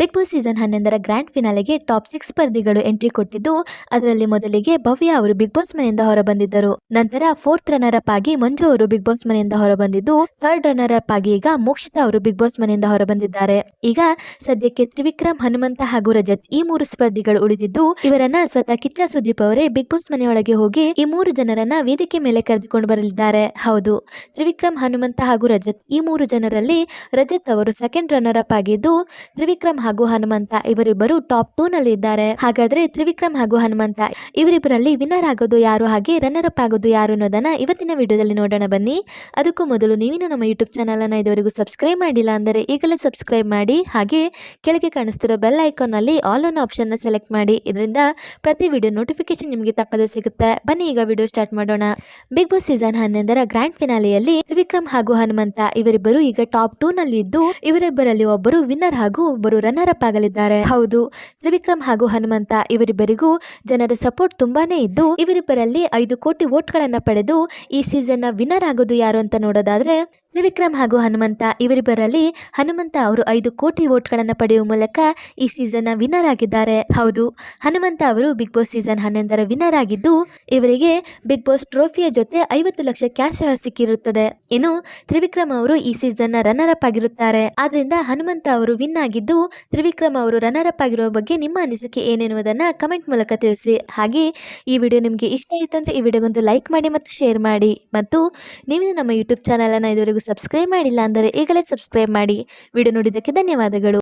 Big boss season ಹನ್ನೊಂದರ grand ಫಿನಾಲೆಗೆ top six ಸ್ಪರ್ಧಿಗಳು ಎಂಟ್ರಿ ಕೊಟ್ಟಿದ್ದು, ಅದರಲ್ಲಿ ಮೊದಲಿಗೆ ಭವ್ಯ ಅವರು ಬಿಗ್ ಬಾಸ್ ಮನೆಯಿಂದ ಹೊರಬಂದಿದ್ದರು. ನಂತರ ಫೋರ್ತ್ ರನ್ನರ್ ಅಪ್ ಆಗಿ ಮಂಜು ಅವರು ಬಿಗ್ ಬಾಸ್ ಮನೆಯಿಂದ ಹೊರಬಂದಿದ್ದು, ಥರ್ಡ್ ರನ್ನರ್ ಅಪ್ ಆಗಿ ಈಗ ಮೋಕ್ಷಿತಾ ಅವರು ಬಿಗ್ ಬಾಸ್ ಮನೆಯಿಂದ ಹೊರಬಂದಿದ್ದಾರೆ. ಈಗ ಸದ್ಯಕ್ಕೆ ತ್ರಿವಿಕ್ರಮ್, ಹನುಮಂತ ಹಾಗೂ ರಜತ್ ಈ ಮೂರು ಸ್ಪರ್ಧಿಗಳು ಉಳಿದಿದ್ದು, ಇವರನ್ನ ಸ್ವತಃ ಕಿಚ್ಚ ಸುದೀಪ್ ಅವರೇ ಬಿಗ್ ಬಾಸ್ ಮನೆಯೊಳಗೆ ಹೋಗಿ ಈ ಮೂರು ಜನರನ್ನ ವೇದಿಕೆ ಮೇಲೆ ಕರೆದುಕೊಂಡು ಬರಲಿದ್ದಾರೆ. ಹೌದು, ತ್ರಿವಿಕ್ರಮ್, ಹನುಮಂತ ಹಾಗೂ ರಜತ್ ಈ ಮೂರು ಜನರಲ್ಲಿ ರಜತ್ ಅವರು ಸೆಕೆಂಡ್ ರನ್ನರ್ ಅಪ್ ಆಗಿದ್ದು, ತ್ರಿವಿಕ್ರಮ್ ಹಾಗೂ ಹನುಮಂತ ಇವರಿಬ್ಬರು ಟಾಪ್ ಟೂ ನಲ್ಲಿ ಇದ್ದಾರೆ. ಹಾಗಾದ್ರೆ ತ್ರಿವಿಕ್ರಮ್ ಹಾಗೂ ಹನುಮಂತ ಇವರಿಬ್ಬರಲ್ಲಿ ವಿನ್ನರ್ ಆಗೋದು ಯಾರು ಹಾಗೆ ರನ್ನರ್ ಅಪ್ ಆಗೋದು ಯಾರು ಅನ್ನೋದನ್ನ ಇವತ್ತಿನ ವಿಡಿಯೋದಲ್ಲಿ ನೋಡೋಣ ಬನ್ನಿ. ಅದಕ್ಕೂ ಮೊದಲು ನೀವಿನ್ನು ನಮ್ಮ ಯೂಟ್ಯೂಬ್ ಚಾನಲ್ ಅನ್ನ ಇದುವರೆಗೂ ಸಬ್ಸ್ಕ್ರೈಬ್ ಮಾಡಿಲ್ಲ ಅಂದರೆ ಈಗಲೇ ಸಬ್ಸ್ಕ್ರೈಬ್ ಮಾಡಿ, ಹಾಗೆ ಕೆಳಗೆ ಕಾಣಿಸ್ತಿರೋ ಬೆಲ್ ಐಕಾನ್ನಲ್ಲಿ ಆಲ್ ಆನ್ ಆಪ್ಷನ್ನ ಸೆಲೆಕ್ಟ್ ಮಾಡಿ. ಇದರಿಂದ ಪ್ರತಿ ವಿಡಿಯೋ ನೋಟಿಫಿಕೇಶನ್ ನಿಮಗೆ ತಪ್ಪದೇ ಸಿಗುತ್ತೆ. ಬನ್ನಿ ಈಗ ವಿಡಿಯೋ ಸ್ಟಾರ್ಟ್ ಮಾಡೋಣ. ಬಿಗ್ ಬಾಸ್ ಸೀಸನ್ ಹನ್ನೊಂದರ ಗ್ರ್ಯಾಂಡ್ ಫಿನಾಲೆಯಲ್ಲಿ ತ್ರಿವಿಕ್ರಮ್ ಹಾಗೂ ಹನುಮಂತ ಇವರಿಬ್ಬರು ಈಗ ಟಾಪ್ ಟೂ ನಲ್ಲಿ ಇದ್ದು, ಇವರಿಬ್ಬರಲ್ಲಿ ಒಬ್ಬರು ವಿನ್ನರ್ ಹಾಗೂ ಒಬ್ಬರು ರನ್ನರ್ ಅಪ್ ಆಗಲಿದ್ದಾರೆ ಹೌದು, ತ್ರಿವಿಕ್ರಮ್ ಹಾಗೂ ಹನುಮಂತ ಇವರಿಬ್ಬರಿಗೂ ಜನರ ಸಪೋರ್ಟ್ ತುಂಬಾನೇ ಇದ್ದು, ಇವರಿಬ್ಬರಲ್ಲಿ ಐದು ಕೋಟಿ ವೋಟ್ಗಳನ್ನ ಪಡೆದು ಈ ಸೀಸನ್ನ ವಿನ್ನರ್ ಆಗೋದು ಯಾರು ಅಂತ ನೋಡೋದಾದ್ರೆ ತ್ರಿವಿಕ್ರಮ್ ಹಾಗೂ ಹನುಮಂತ ಇವರಿಬ್ಬರಲ್ಲಿ ಹನುಮಂತ ಅವರು ಐದು ಕೋಟಿ ವೋಟ್ಗಳನ್ನು ಪಡೆಯುವ ಮೂಲಕ ಈ ಸೀಸನ್ನ ವಿನ್ನರ್ ಆಗಿದ್ದಾರೆ. ಹೌದು, ಹನುಮಂತ ಅವರು ಬಿಗ್ ಬಾಸ್ ಸೀಸನ್ ಹನ್ನೊಂದರ ವಿನ್ನರ್ ಆಗಿದ್ದು, ಇವರಿಗೆ ಬಿಗ್ ಬಾಸ್ ಟ್ರೋಫಿಯ ಜೊತೆ ಐವತ್ತು ಲಕ್ಷ ಕ್ಯಾಶ್ ಸಿಕ್ಕಿರುತ್ತದೆ. ಇನ್ನು ತ್ರಿವಿಕ್ರಮ್ ಅವರು ಈ ಸೀಸನ್ನ ರನ್ನರ್ ಅಪ್ ಆಗಿರುತ್ತಾರೆ. ಆದ್ರಿಂದ ಹನುಮಂತ ಅವರು ವಿನ್ ಆಗಿದ್ದು, ತ್ರಿವಿಕ್ರಮ್ ಅವರು ರನ್ನರ್ ಅಪ್ ಆಗಿರುವ ಬಗ್ಗೆ ನಿಮ್ಮ ಅನಿಸಿಕೆ ಏನೆನ್ನುವುದನ್ನ ಕಮೆಂಟ್ ಮೂಲಕ ತಿಳಿಸಿ. ಹಾಗೆ, ಈ ವಿಡಿಯೋ ನಿಮಗೆ ಇಷ್ಟ ಆಯಿತು ಅಂದ್ರೆ ಈ ವಿಡಿಯೋಗೊಂದು ಲೈಕ್ ಮಾಡಿ ಮತ್ತು ಶೇರ್ ಮಾಡಿ. ಮತ್ತು ನೀವು ನಮ್ಮ ಯೂಟ್ಯೂಬ್ ಚಾನಲನ್ನು ಇದುವರೆಗೂ ಸಬ್ಸ್ಕ್ರೈಬ್ ಮಾಡಿಲ್ಲ ಅಂದರೆ ಈಗಲೇ ಸಬ್ಸ್ಕ್ರೈಬ್ ಮಾಡಿ. ವಿಡಿಯೋ ನೋಡಿದ್ದಕ್ಕೆ ಧನ್ಯವಾದಗಳು.